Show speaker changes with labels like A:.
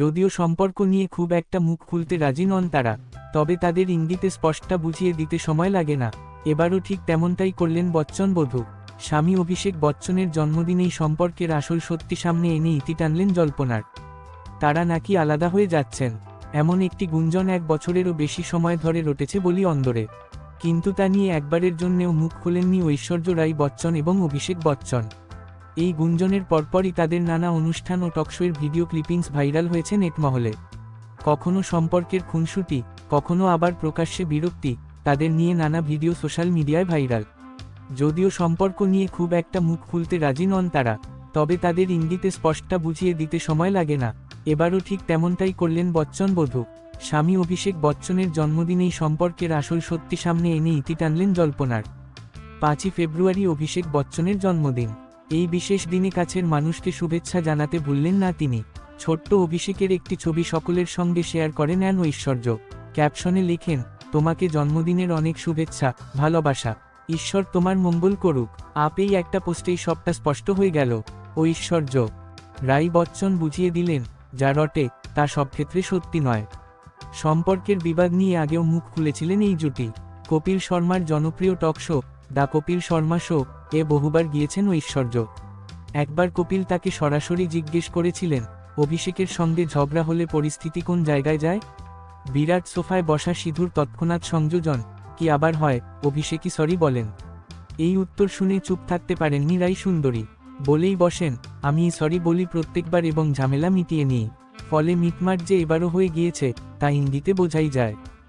A: যদিও সম্পর্ক নিয়ে খুব একটা মুখ খুলতে রাজি নন তারা, তবে তাদের ইঙ্গিতে স্পষ্টটা বুঝিয়ে দিতে সময় লাগে না। এবারও ঠিক তেমনটাই করলেন বচ্চন বধূ। স্বামী অভিষেক বচ্চনের জন্মদিনেই সম্পর্কের আসল সত্যি সামনে এনে ইতি টানলেন জল্পনার। তারা নাকি আলাদা হয়ে যাচ্ছেন, এমন একটি গুঞ্জন এক বছরেরও বেশি সময় ধরে রটেছে বলি অন্দরে। কিন্তু তা নিয়ে একবারের জন্যেও মুখ খোলেননি ঐশ্বর্য রাই বচ্চন এবং অভিষেক বচ্চন। এই গুঞ্জনের পরপরই তাদের নানা অনুষ্ঠান ও টকশোয়ের ভিডিও ক্লিপিংস ভাইরাল হয়েছে নেটমহলে। কখনো সম্পর্কের খুনসুটি, কখনো আবার প্রকাশ্যে বিরক্তি, তাদের নিয়ে নানা ভিডিও সোশ্যাল মিডিয়ায় ভাইরাল। যদিও সম্পর্ক নিয়ে খুব একটা মুখ খুলতে রাজি নন তারা, তবে তাদের ইঙ্গিতে স্পষ্টটা বুঝিয়ে দিতে সময় লাগে না। এবারও ঠিক তেমনটাই করলেন বচ্চন বধূ। স্বামী অভিষেক বচ্চনের জন্মদিনেই সম্পর্কের আসল সত্যি সামনে এনে ইতি টানলেন জল্পনার। পাঁচই ফেব্রুয়ারি অভিষেক বচ্চনের জন্মদিন। এই বিশেষ দিনে কাছের মানুষকে শুভেচ্ছা জানাতে ভুললেন না তিনি। ছোট্ট অভিষেকের একটি ছবি সকলের সঙ্গে শেয়ার করে নেন ঐশ্বর্য। ক্যাপশনে লিখেন, তোমাকে জন্মদিনের অনেক শুভেচ্ছা, ভালোবাসা। ঈশ্বর তোমার মঙ্গল করুক। আপেই একটা পোস্টেই সবটা স্পষ্ট হয়ে গেল। ঐশ্বর্য। রাই বচ্চন বুঝিয়ে দিলেন, যা রটে, তা সব ক্ষেত্রে সত্যি নয়। সম্পর্কের বিবাদ নিয়ে আগেও মুখ খুলেছিলেন এই জুটি। কপিল শর্মার জনপ্রিয় talk show the Kapil Sharma show, এ বহুবার গিয়েছেন ঐশ্বর্য। একবার কপিল তাকে সরাসরি জিজ্ঞেস করেছিলেন, অভিষেকের সঙ্গে ঝগড়া হলে পরিস্থিতি কোন জায়গায় যায়? বিরাট সোফায় বসা সিধুর তৎক্ষণাৎ সংযোজন, কি আবার হয়, অভিষেকই সরি বলেন। এই উত্তর শুনে চুপ থাকতে পারেননি রাই সুন্দরী, বলেই বসেন আমি সরি বলি প্রত্যেকবার এবং ঝামেলা মিটিয়ে নিই, ফলে মিটমাট যে এবারও হয়ে গিয়েছে, তা ইঙ্গিতে বোঝাই যায়।